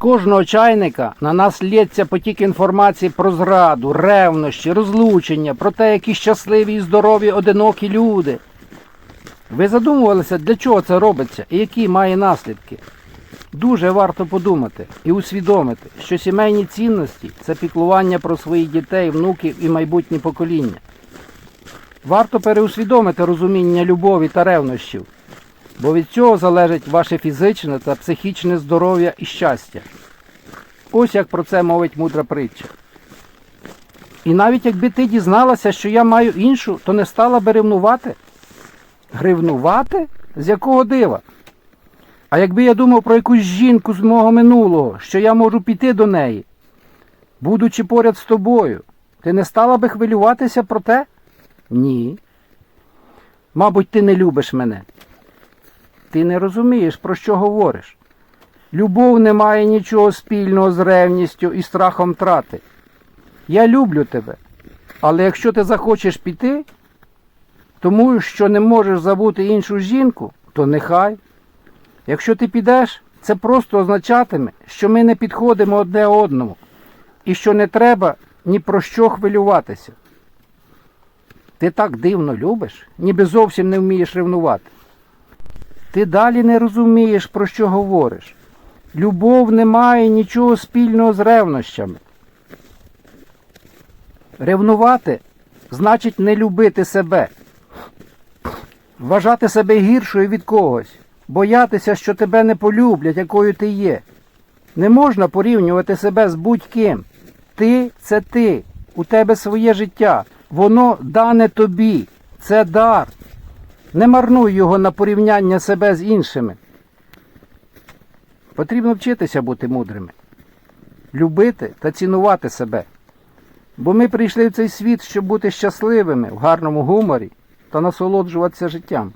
кожного чайника на нас лється потік інформації про зраду, ревнощі, розлучення, про те, які щасливі і здорові одинокі люди. Ви задумувалися, для чого це робиться і які має наслідки? Дуже варто подумати і усвідомити, що сімейні цінності це піклування про своїх дітей, внуків і майбутнє покоління. Варто переусвідомити розуміння любові та ревнощів, бо від цього залежить ваше фізичне та психічне здоров'я і щастя. Ось як про це мовить мудра притча. І навіть якби ти дізналася, що я маю іншу, то не стала би ревнувати. Гривнувати? З якого дива? А якби я думав про якусь жінку з мого минулого, що я можу піти до неї, будучи поряд з тобою, ти не стала би хвилюватися про те? Ні. Мабуть, ти не любиш мене. Ти не розумієш, про що говориш. Любов не має нічого спільного з ревністю і страхом трати. Я люблю тебе. Але якщо ти захочеш піти, тому що не можеш забути іншу жінку, то нехай. Якщо ти підеш, це просто означатиме, що ми не підходимо одне одному і що не треба ні про що хвилюватися. Ти так дивно любиш, ніби зовсім не вмієш ревнувати. Ти далі не розумієш, про що говориш. Любов не має нічого спільного з ревнощами. Ревнувати значить не любити себе, вважати себе гіршою від когось, боятися, що тебе не полюблять, якою ти є. Не можна порівнювати себе з будь-ким. Ти це ти, у тебе своє життя, воно дане тобі, це дар. Не марнуй його на порівняння себе з іншими. Потрібно вчитися бути мудрими, любити та цінувати себе. Бо ми прийшли в цей світ, щоб бути щасливими в гарному гуморі та насолоджуватися життям.